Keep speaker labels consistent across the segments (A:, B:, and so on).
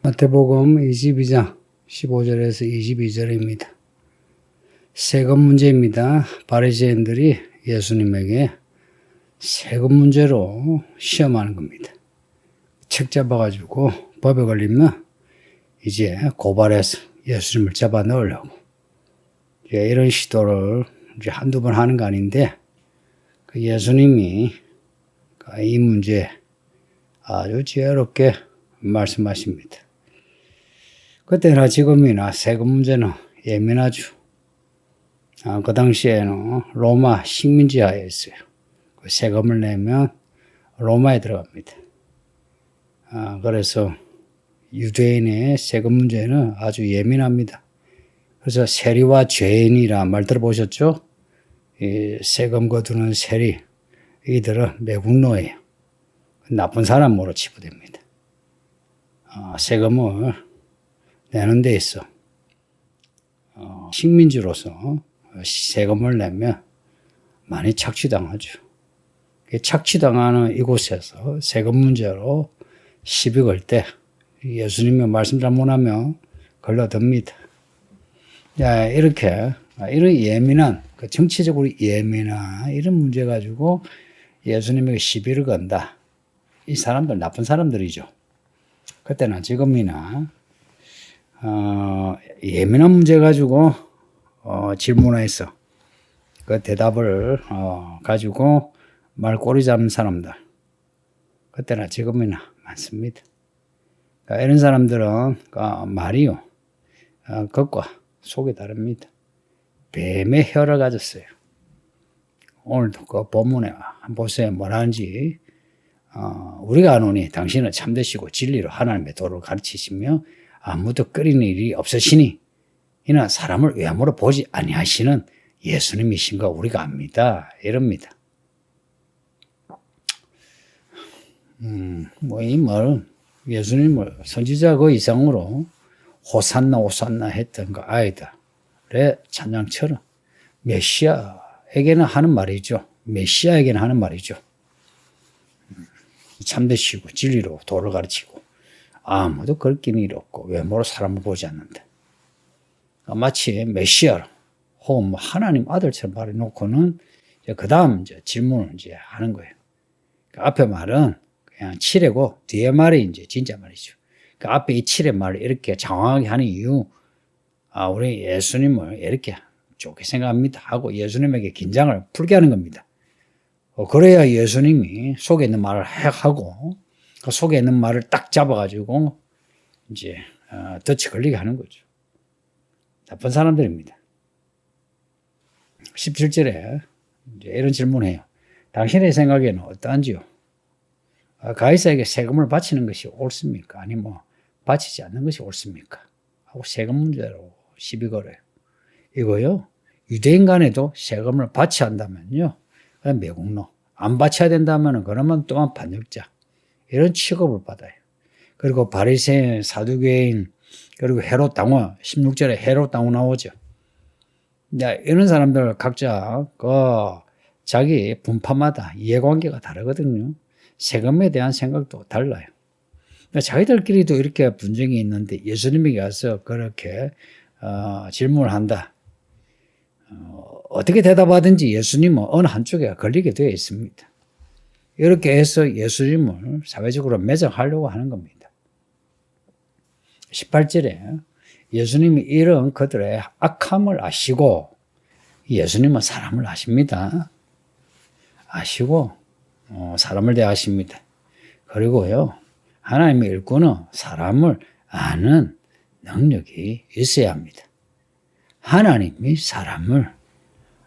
A: 마태복음 22장 15절에서 22절입니다. 세금 문제입니다. 바리새인들이 예수님에게 세금 문제로 시험하는 겁니다. 책 잡아가지고 법에 걸리면 이제 고발해서 예수님을 잡아 넣으려고 이제 이런 시도를 이제 한두 번 하는 거 아닌데 그 예수님이 그이 문제 아주 지혜롭게 말씀하십니다. 그때나 지금이나 세금 문제는 예민하죠. 아, 그 당시에는 로마 식민지하였어요. 그 세금을 내면 로마에 들어갑니다. 아, 그래서 유대인의 세금 문제는 아주 예민합니다. 그래서 세리와 죄인이라 말 들어보셨죠? 이 세금 거두는 세리, 이들은 매국노예요. 나쁜 사람으로 치부됩니다. 어, 세금을 내는 데 있어 어, 식민지로서 세금을 내면 많이 착취당하죠. 그 착취당하는 이곳에서 세금 문제로 시비 걸 때 예수님의 말씀 잘못하면 걸려듭니다. 야, 이렇게 이런 예민한 그 정치적으로 예민한 이런 문제 가지고 예수님에게 시비를 건다. 이 사람들 나쁜 사람들이죠. 그때나 지금이나 어, 예민한 문제 가지고 어, 질문해서 그 대답을 어, 가지고 말꼬리 잡는 사람들 그때나 지금이나 많습니다. 그러니까 이런 사람들은 어, 말이요 어, 겉과 속이 다릅니다. 뱀의 혀를 가졌어요. 오늘도 그 본문에 한번 보세요. 뭐라는지 어, 우리가 아노니 당신은 참되시고 진리로 하나님의 도를 가르치시며 아무도 끓이는 일이 없으시니 이는 사람을 외모로 보지 아니하시는 예수님이신 거 우리가 압니다. 이럽니다. 음, 뭐 이 말은 예수님을 선지자 그 이상으로 호산나 호산나 했던 그 아이들의 찬양처럼 메시아에게는 하는 말이죠. 메시아에게는 하는 말이죠. 참되시고 진리로 도를 가르치고 아무도 걸기는 일 없고 외모로 사람을 보지 않는다. 마치 메시아로 혹은 뭐 하나님 아들처럼 말해놓고는 그 다음 질문을 이제 하는 거예요. 그 앞에 말은 그냥 칠해고 뒤에 말이 이제 진짜 말이죠. 그 앞에 이 칠의 말을 이렇게 장황하게 하는 이유, 아, 우리 예수님을 이렇게 좋게 생각합니다. 하고 예수님에게 긴장을 풀게 하는 겁니다. 어, 그래야 예수님이 속에 있는 말을 하고 그 속에 있는 말을 딱 잡아가지고 이제 어, 덫이 걸리게 하는 거죠. 나쁜 사람들입니다. 17절에 이제 이런 질문해요. 당신의 생각에는 어떠한지요? 아, 가이사에게 세금을 바치는 것이 옳습니까? 아니 뭐 바치지 않는 것이 옳습니까? 하고 세금 문제로 시비 걸어요. 이거요. 유대인 간에도 세금을 바쳐야 한다면요. 그냥 매국노. 안 바쳐야 된다면 그러면 또한 반역자. 이런 취급을 받아요. 그리고 바리새인, 사두개인, 그리고 헤롯 당원, 16절에 헤롯 당원 나오죠. 야, 이런 사람들 각자 그 자기 분파마다 이해관계가 다르거든요. 세금에 대한 생각도 달라요. 그러니까 자기들끼리도 이렇게 분쟁이 있는데 예수님에게 와서 그렇게 어, 질문을 한다. 어, 어떻게 대답하든지 예수님은 어느 한쪽에 걸리게 되어 있습니다. 이렇게 해서 예수님을 사회적으로 매장하려고 하는 겁니다. 18절에 예수님이 이런 그들의 악함을 아시고 예수님은 사람을 아십니다. 아시고 어, 사람을 대하십니다. 그리고요 하나님의 일꾼은 사람을 아는 능력이 있어야 합니다. 하나님이 사람을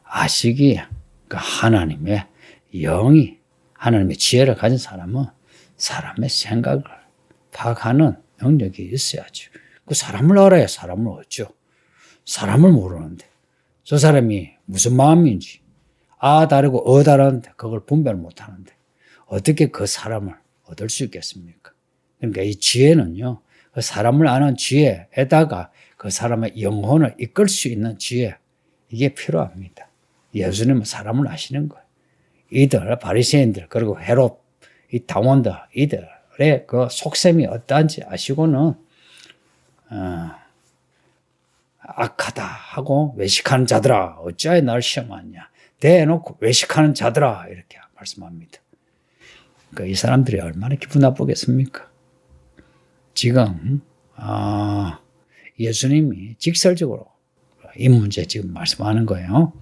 A: 아시기에 그 하나님의 영이 하나님의 지혜를 가진 사람은 사람의 생각을 파악하는 능력이 있어야죠. 그 사람을 알아야 사람을 얻죠. 사람을 모르는데 저 사람이 무슨 마음인지 아 다르고 어 다른데 그걸 분별 못 하는데 어떻게 그 사람을 얻을 수 있겠습니까? 그러니까 이 지혜는요, 그 사람을 아는 지혜에다가 그 사람의 영혼을 이끌 수 있는 지혜, 이게 필요합니다. 예수님은 사람을 아시는 거예요. 이들, 바리새인들, 그리고 헤롯, 이 당원들, 이들의 그 속셈이 어떠한지 아시고는 어, 악하다 하고 외식하는 자들아 어찌하여 나를 시험하냐 대놓고 외식하는 자들아 이렇게 말씀합니다. 그러니까 이 사람들이 얼마나 기분 나쁘겠습니까? 지금 아, 예수님이 직설적으로 이 문제 지금 말씀하는 거예요.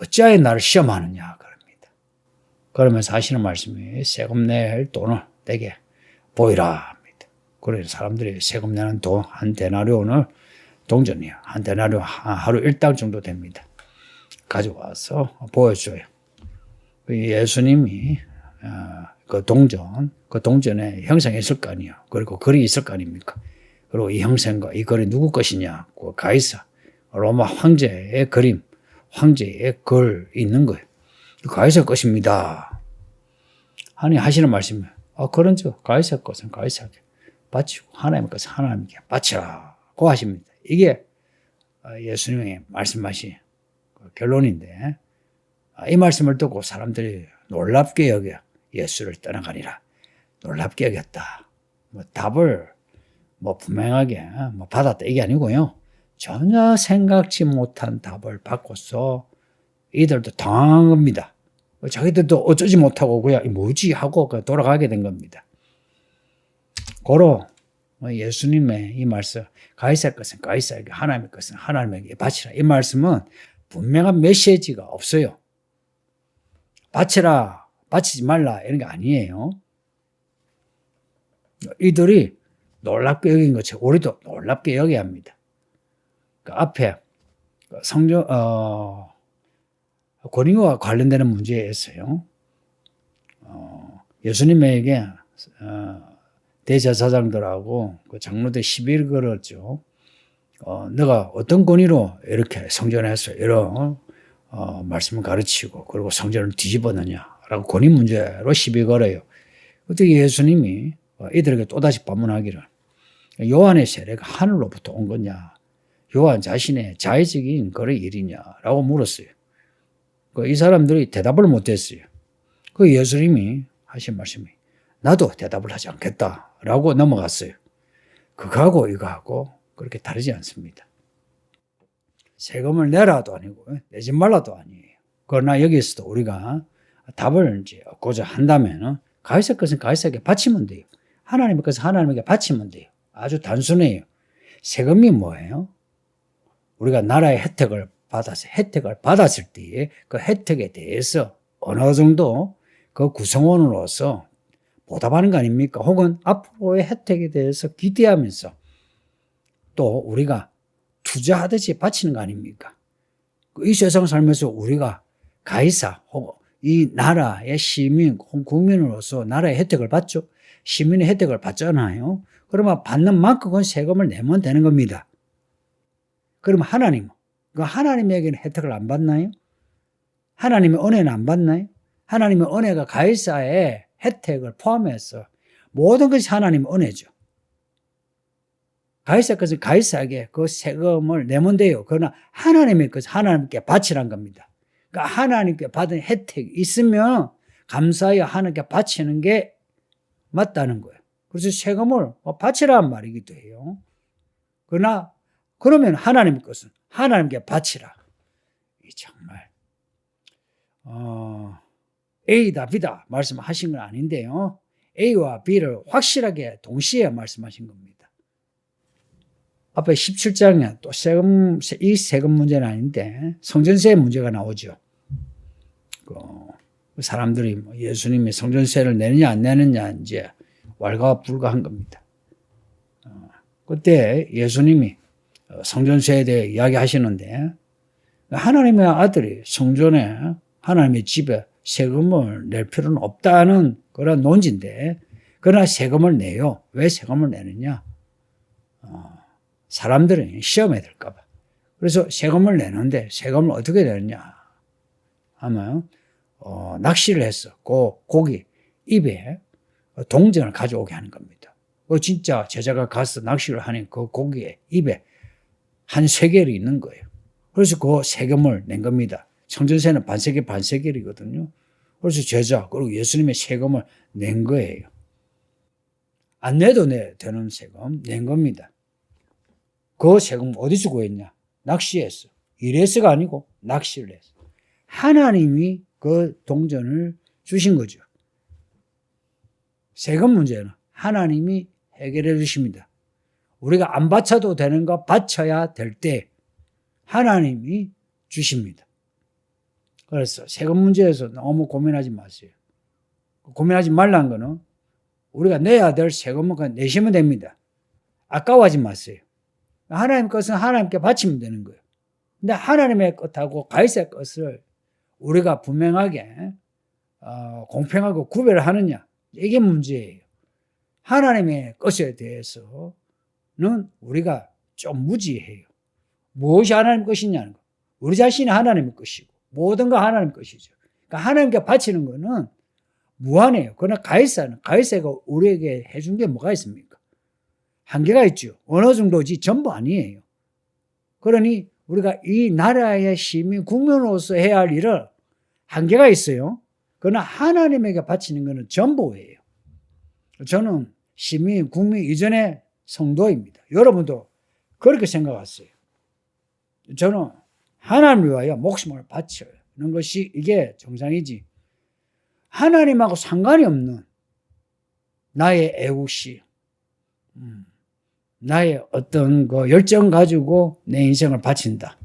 A: 어찌하여 나를 시험하느냐 그러면서 하시는 말씀이 세금 낼 돈을 내게 보이라. 그래서 사람들이 세금 내는 돈한 데나리온을 동전이요. 한 데나리온 하루 일당 정도 됩니다. 가져와서 보여줘요. 그 예수님이 어, 그 동전, 그 동전에 형상이 있을 거 아니에요. 그리고 글이 있을 거 아닙니까? 그리고 이 형상과 이 글이 누구 것이냐? 그 가이사, 로마 황제의 그림, 황제의 글 있는 거예요. 가이사 것입니다. 하니 하시는 말씀이 아, 그런죠. 가이사 것은 가이사에게 바치고 하나님의 것은 하나님께 바치라고 하십니다. 이게 예수님의 말씀하신 그 결론인데 이 말씀을 듣고 사람들이 놀랍게 여겨 예수를 떠나가니라. 놀랍게 여겼다. 뭐 답을 뭐 분명하게 뭐 받았다 이게 아니고요. 전혀 생각지 못한 답을 받고서 이들도 당한 겁니다. 자기들도 어쩌지 못하고 그냥 뭐지 하고 돌아가게 된 겁니다. 고로 예수님의 이 말씀 가이사의 것은 가이사에게 하나님의 것은 하나님에게 바치라 이 말씀은 분명한 메시지가 없어요. 바치라 바치지 말라 이런 게 아니에요. 이들이 놀랍게 여긴 것처럼 우리도 놀랍게 여겨야 합니다. 그 앞에 성경 어, 고린과 관련되는 문제였어요. 어, 예수님에게 어, 대제사장들하고 그 장로들 시비를 걸었죠. 어, 내가 어떤 권위로 이렇게 성전에서 이런 어, 말씀을 가르치고 그리고 성전을 뒤집었느냐라고 권위 문제로 시비 걸어요. 어떻게 예수님이 어, 이들에게 또다시 반문하기를 요한의 세례가 하늘로부터 온 거냐 요한 자신의 자의적인 그의 일이냐라고 물었어요. 그이 사람들이 대답을 못했어요. 그 예수님이 하신 말씀이 나도 대답을 하지 않겠다라고 넘어갔어요. 그거하고 이거하고 그렇게 다르지 않습니다. 세금을 내라도 아니고 내지 말라도 아니에요. 그러나 여기서도 우리가 답을 이제 얻고자 한다면 가이사 것은 가이사에게 바치면 돼요. 하나님의 것은 하나님에게 바치면 돼요. 아주 단순해요. 세금이 뭐예요? 우리가 나라의 혜택을 받아서 혜택을 받았을 때에 그 혜택에 대해서 어느 정도 그 구성원으로서 보답하는 거 아닙니까? 혹은 앞으로의 혜택에 대해서 기대하면서 또 우리가 투자하듯이 바치는 거 아닙니까? 이 세상 살면서 우리가 가이사 혹은 이 나라의 시민, 국민으로서 나라의 혜택을 받죠. 시민의 혜택을 받잖아요. 그러면 받는 만큼 은 세금을 내면 되는 겁니다. 그럼 하나님, 그 하나님에게는 혜택을 안 받나요? 하나님의 은혜는 안 받나요? 하나님의 은혜가 가이사의 혜택을 포함해서 모든 것이 하나님의 은혜죠. 가이사 것은 가이사에게 그 세금을 내면 돼요. 그러나 하나님의 것은 하나님께 바치란 겁니다. 그러니까 하나님께 받은 혜택이 있으면 감사하여 하나님께 바치는 게 맞다는 거예요. 그래서 세금을 바치란 말이기도 해요. 그러나 그러면 하나님 것은 하나님께 바치라. 이 정말 어, A다 B다 말씀하신 건 아닌데요. A와 B를 확실하게 동시에 말씀하신 겁니다. 앞에 17장에 또 세금, 이 세금 문제는 아닌데 성전세 문제가 나오죠. 그 사람들이 뭐 예수님이 성전세를 내느냐 안 내느냐 이제 왈가불가한 겁니다. 어, 그때 예수님이 성전세에 대해 이야기하시는데 하나님의 아들이 성전에 하나님의 집에 세금을 낼 필요는 없다는 그런 논지인데 그러나 세금을 내요. 왜 세금을 내느냐? 어, 사람들은 시험에 들까봐. 그래서 세금을 내는데 세금을 어떻게 내느냐 하면 어, 낚시를 그 고기 입에 동전을 가져오게 하는 겁니다. 그 진짜 제자가 가서 낚시를 하는 그 고기에 입에 한 세겔이 있는 거예요. 그래서 그 세금을 낸 겁니다. 성전세는 반세겔 반세겔이거든요. 그래서 제자 그리고 예수님의 세금을 낸 거예요. 안 내도 내 되는 세금 낸 겁니다. 그 세금 어디서 구했냐? 낚시했어. 일했어가 아니고 낚시를 했어. 하나님이 그 동전을 주신 거죠. 세금 문제는 하나님이 해결해 주십니다. 우리가 안 바쳐도 되는 거 바쳐야 될 때 하나님이 주십니다. 그래서 세금 문제에서 너무 고민하지 마세요. 고민하지 말라는 거는 우리가 내야 될 세금은 그냥 내시면 됩니다. 아까워하지 마세요. 하나님 것은 하나님께 바치면 되는 거예요. 근데 하나님의 것하고 가이세 것을 우리가 분명하게 어, 공평하고 구별을 하느냐 이게 문제예요. 하나님의 것에 대해서 는 우리가 좀 무지해요. 무엇이 하나님 것이냐는 거. 우리 자신이 하나님의 것이고 모든 거 하나님 것이죠. 그러니까 하나님께 바치는 거는 무한해요. 그러나 가이사는 가이사가 우리에게 해준 게 뭐가 있습니까? 한계가 있죠. 어느 정도지 전부 아니에요. 그러니 우리가 이 나라의 시민 국민으로서 해야 할 일을 한계가 있어요. 그러나 하나님에게 바치는 것은 전부예요. 저는 시민, 국민 이전의 성도입니다. 여러분도 그렇게 생각하세요. 저는 하나님을 위하여 목숨을 바치는 것이 이게 정상이지. 하나님하고 상관이 없는 나의 애국시, 음, 나의 어떤 그 열정 가지고 내 인생을 바친다.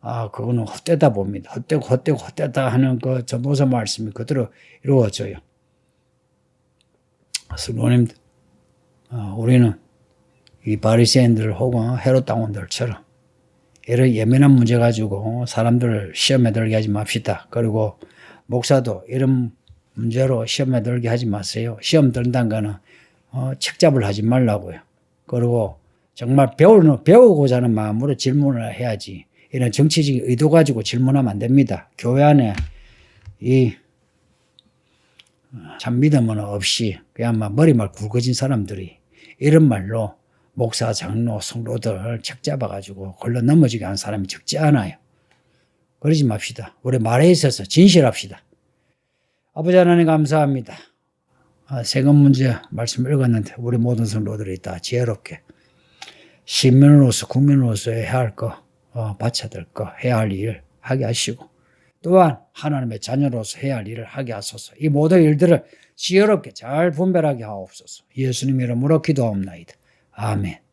A: 아, 그거는 헛되다 봅니다. 헛되고 헛되고 헛되다 하는 그 전도서 말씀이 그대로 이루어져요. 성도님, 어, 우리는 이 바리새인들 혹은 헤롯 당원들처럼 이런 예민한 문제 가지고 사람들을 시험에 들게 하지 맙시다. 그리고 목사도 이런 문제로 시험에 들게 하지 마세요. 시험 든다는 거는 어, 책잡을 하지 말라고요. 그리고 정말 배우는, 배우고자 하는 마음으로 질문을 해야지. 이런 정치적인 의도 가지고 질문하면 안 됩니다. 교회 안에 이, 참 믿음은 없이 막 머리말 굵어진 사람들이 이런 말로 목사, 장로, 성도들 책 잡아가지고 걸러 넘어지게 하는 사람이 적지 않아요. 그러지 맙시다. 우리 말에 있어서 진실합시다. 아버지 하나님 감사합니다. 아, 세금 문제 말씀 읽었는데 우리 모든 성도들이 다 지혜롭게 시민으로서 국민으로서 해야 할 거, 어, 바쳐야 될 거, 해야 할 일 하게 하시고 또한 하나님의 자녀로서 해야 할 일을 하게 하소서. 이 모든 일들을 지혜롭게 잘 분별하게 하옵소서. 예수님 이름으로 기도하옵나이다. 아멘.